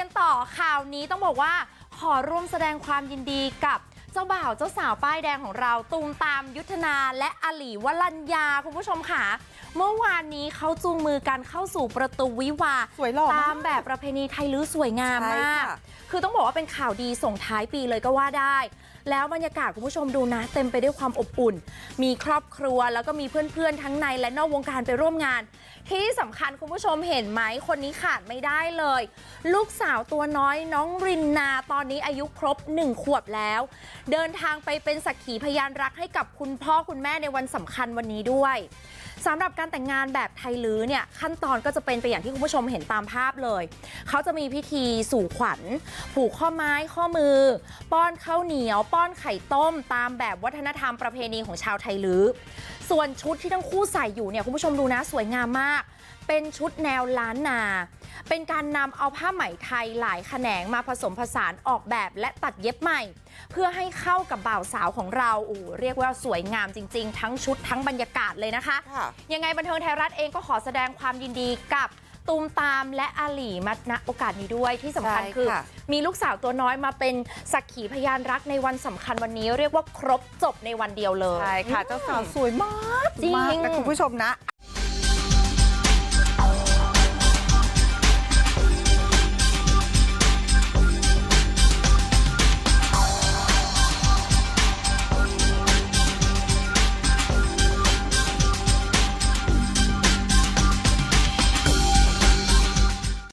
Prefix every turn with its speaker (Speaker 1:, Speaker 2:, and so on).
Speaker 1: กันต่อข่าวนี้ต้องบอกว่าขอร่วมแสดงความยินดีกับเจ้าบ่าวเจ้าสาวป้ายแดงของเราตูมตามยุทธนาและอลีวลัญญาคุณผู้ชมค่ะ เมื่อวานนี้เขาจูงมือกันเข้าสู่ประตูวิวาห์
Speaker 2: สวยหล่อมาก
Speaker 1: ตามแบบประเพณีไทยลื้อสวยงาม
Speaker 2: ใช่
Speaker 1: มาก
Speaker 2: คื
Speaker 1: อต้องบอกว่าเป็นข่าวดีส่งท้ายปีเลยก็ว่าได้ แล้วบรรยากาศคุณผู้ชมดูนะ เต็มไปด้วยความอบอุ่น มีครอบครัวแล้วก็มีเพื่อนๆ ทั้งในและนอกวงการไปร่วมงาน ที่สำคัญคุณผู้ชมเห็นไหมคนนี้ขาดไม่ได้เลย ลูกสาวตัวน้อยน้องรินนาตอนนี้อายุครบหนึ่งขวบแล้ว เดินทางไปเป็นสักขีพยานรักให้กับคุณพ่อคุณแม่ในวันสำคัญวันนี้ด้วยสำหรับการแต่งงานแบบไทยลื้อเนี่ยขั้นตอนก็จะเป็นไปอย่างที่คุณผู้ชมเห็นตามภาพเลย เขาจะมีพิธีสู่ขวัญผูกข้อไม้ข้อมือ ป้อนข้าวเหนียว ป้อนไข่ต้ม ตามแบบวัฒนธรรมประเพณีของชาวไทยลื้อ ส่วนชุดที่ทั้งคู่ใส่อยู่เนี่ยคุณผู้ชมดูนะสวยงามมาก เป็นชุดแนวล้านนา เป็นการนำเอาผ้าไหมไทยหลายแขนงมาผสมผสานออกแบบและตัดเย็บใหม่ เพื่อให้เข้ากับบ่าวสาวของเราโอ้โหเรียกว่าสวยงามจริง ๆ ทั้งชุดทั้งบรรยากาศเลยนะคะ
Speaker 2: ค่ะ
Speaker 1: ยังไงบันเทิงไทยรัฐเองก็ขอแสดงความยินดีกับ ตูมตามและอาหลีมาณโอกาสนี้ด้วยที่สำคัญ
Speaker 2: ใช่
Speaker 1: คือ
Speaker 2: ค่ะ
Speaker 1: มีลูกสาวตัวน้อยมาเป็นสักขีพยานรักในวันสำคัญวันนี้ เรียกว่าครบจบในวันเดียวเลย
Speaker 2: ใช่ค่ะ เจ้าสาวสวยมาก
Speaker 1: จริง
Speaker 2: มากนะคุณผู้ชมนะ